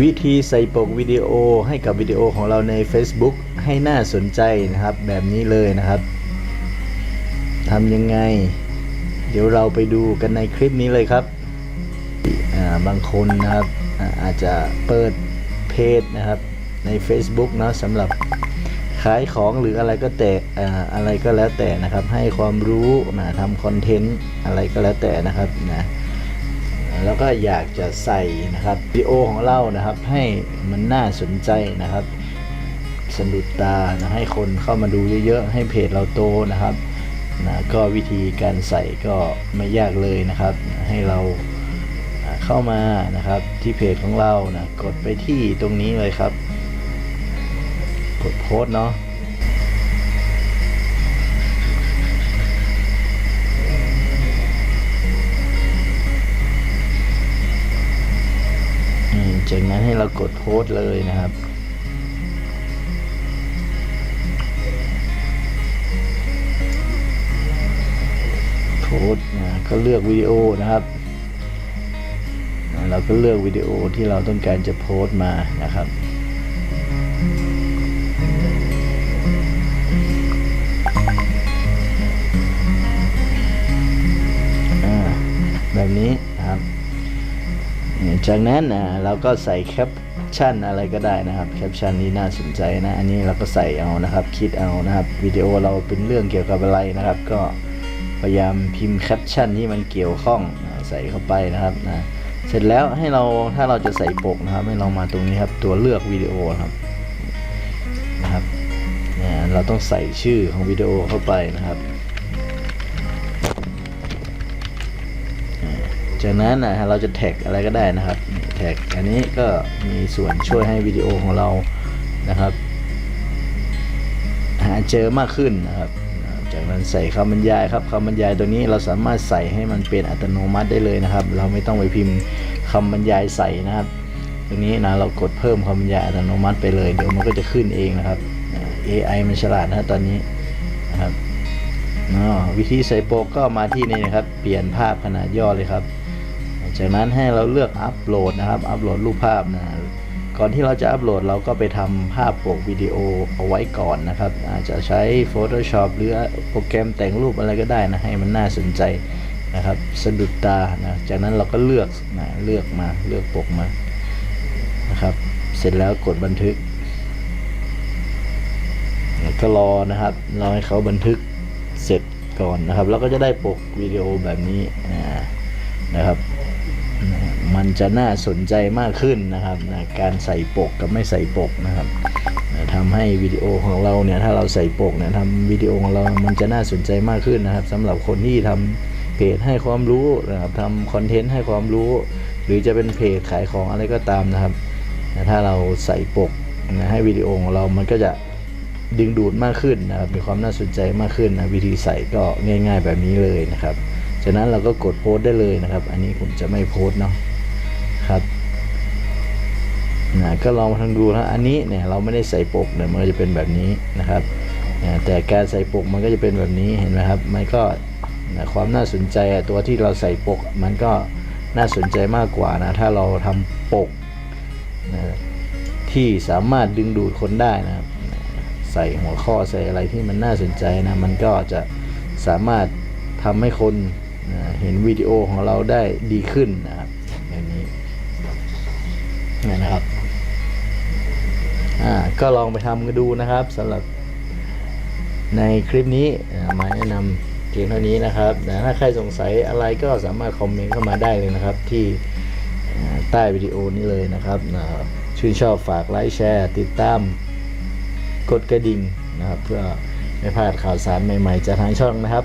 วิธีใส่ปกวิดีโอให้กับวิดีโอของเราใน Facebook ให้น่าสนใจนะครับ แบบนี้เลยนะครับทำยังไง เดี๋ยวเราไปดูกันในคลิปนี้เลยครับาบางคนนะครับอาอาจจะเปิดเพจนะครับใน Facebook เนาะสำหรับขายของหรืออะไรก็แต่ออะไรก็แล้วแต่นะครับ ให้ความรู้นะทำคอนเทนต์อะไรก็แล้วแต่นะครับนะ แล้วก็อยากจะใส่นะครับวิดีโอของเรานะครับ ให้มันน่าสนใจนะครับสะดุดตานะให้คนเข้ามาดูเยอะๆ ให้เพจเราโตนะครับนะก็วิธีการใส่ก็ไม่ยากเลยนะครับ ให้เราเข้ามานะครับที่เพจของเรานะกดไปที่ตรงนี้เลยครับ กดโพสเนาะ จากนั้นให้เรากดโพสเลยนะครับโพสนะก็เลือกวิดีโอนะครับเราก็เลือกวิดีโอที่เราต้องการจะโพสต์มานะครับแบบนี้ จากนั้นนะเราก็ใส่แคปชั่นอะไรก็ได้นะครับแคปชั่นนี้น่าสนใจนะอันนี้เราก็ใส่เอานะครับ คิดเอานะครับวิดีโอเราเป็นเรื่องเกี่ยวกับอะไรนะครับ ก็พยายามพิมพ์แคปชั่นที่มันเกี่ยวข้องนะใส่เข้าไปนะครับนะเสร็จแล้วให้เราถ้าเราจะใส่ปกนะครับ ให้เรามาตรงนี้ครับตัวเลือกวิดีโอครับนะครับเนี่ยเราต้องใส่ชื่อของวิดีโอเข้าไปนะครับ จากนั้นนะฮะเราจะแท็กอะไรก็ได้นะครับแท็กอันนี้ก็มีส่วนช่วยให้วิดีโอของเรานะครับ หาเจอมากขึ้นนะครับจากนั้นใส่คำบรรยายครับคำบรรยายตัวนี้เราสามารถใส่ให้มันเป็นอัตโนมัติได้เลยนะครับ เราไม่ต้องไปพิมพ์คำบรรยายใส่นะครับตรงนี้นะเรากดเพิ่มคำบรรยายอัตโนมัติไปเลยเดี๋ยวมันก็จะขึ้นเองนะครับ AI มันฉลาดนะตอนนี้นะครับวิธีใส่โปรก็มาที่นี่นะครับ เปลี่ยนภาพขนาดย่อเลยครับ จากนั้นให้เราเลือกอัปโหลดนะครับอัปโหลดรูปภาพนะก่อนที่เราจะอัปโหลดเราก็ไปทำภาพปกวิดีโอเอาไว้ก่อนนะครับอาจจะใช้ Photoshop หรือโปรแกรมแต่งรูปอะไรก็ได้นะให้มันน่าสนใจนะครับสะดุดตานะจากนั้นเราก็เลือกนะเลือกมาเลือกปกมานะครับ เสร็จแล้วกดบันทึกแล้วก็รอนะครับรอให้เขาบันทึกเสร็จก่อนนะครับ แล้วก็จะได้ปกวิดีโอแบบนี้นะครับ จะน่าสนใจมากขึ้นนะครับนะการใส่ปกกับไม่ใส่ปกนะครับนะทำให้วิดีโอของเราเนี่ยถ้าเราใส่ปกเนี่ยทำวิดีโอของเรามันจะน่าสนใจมากขึ้นนะครับสำหรับคนที่ทำเพจให้ความรู้นะครับทำคอนเทนต์ให้ความรู้ หรือจะเป็นเพจขายของอะไรก็ตามนะครับนะถ้าเราใส่ปกนะให้วิดีโอของเรามันก็จะดึงดูดมากขึ้นนะครับมีความน่าสนใจมากขึ้นนะวิธีใส่ก็ง่าย ๆ แบบนี้เลยนะครับจากนั้นเราก็กดโพสต์ได้เลยนะครับ อันนี้ผมจะไม่โพสต์เนาะ ครับนะก็ลองมาทางดูนะอันนี้เนี่ยเราไม่ได้ใส่ปกเนี่ยมันจะเป็นแบบนี้นะครับนะแต่การใส่ปกมันก็จะเป็นแบบนี้เห็นไหมครับ มันก็นะความน่าสนใจตัวที่เราใส่ปก มันก็น่าสนใจมากกว่านะถ้าเราทำปกนะที่สามารถดึงดูดคนได้นะครับ ใส่หัวข้อใส่อะไรที่มันน่าสนใจนะมันก็จะสามารถทำให้คนนะเห็นวิดีโอของเราได้ดีขึ้นนะครับ เนี่ยนะครับอ่าก็ลองไปทำกันดูนะครับสำหรับในคลิปนี้มาแนะนำเพียงเท่านี้นะครับแต่ถ้าใครสงสัยอะไรก็สามารถคอมเมนต์เข้ามาได้เลยนะครับ ที่ใต้วิดีโอนี้เลยนะครับชื่นชอบฝากไลค์แชร์ ติดตามกดกระดิ่งนะครับ เพื่อไม่พลาดข่าวสารใหม่ๆจากทางช่องนะครับ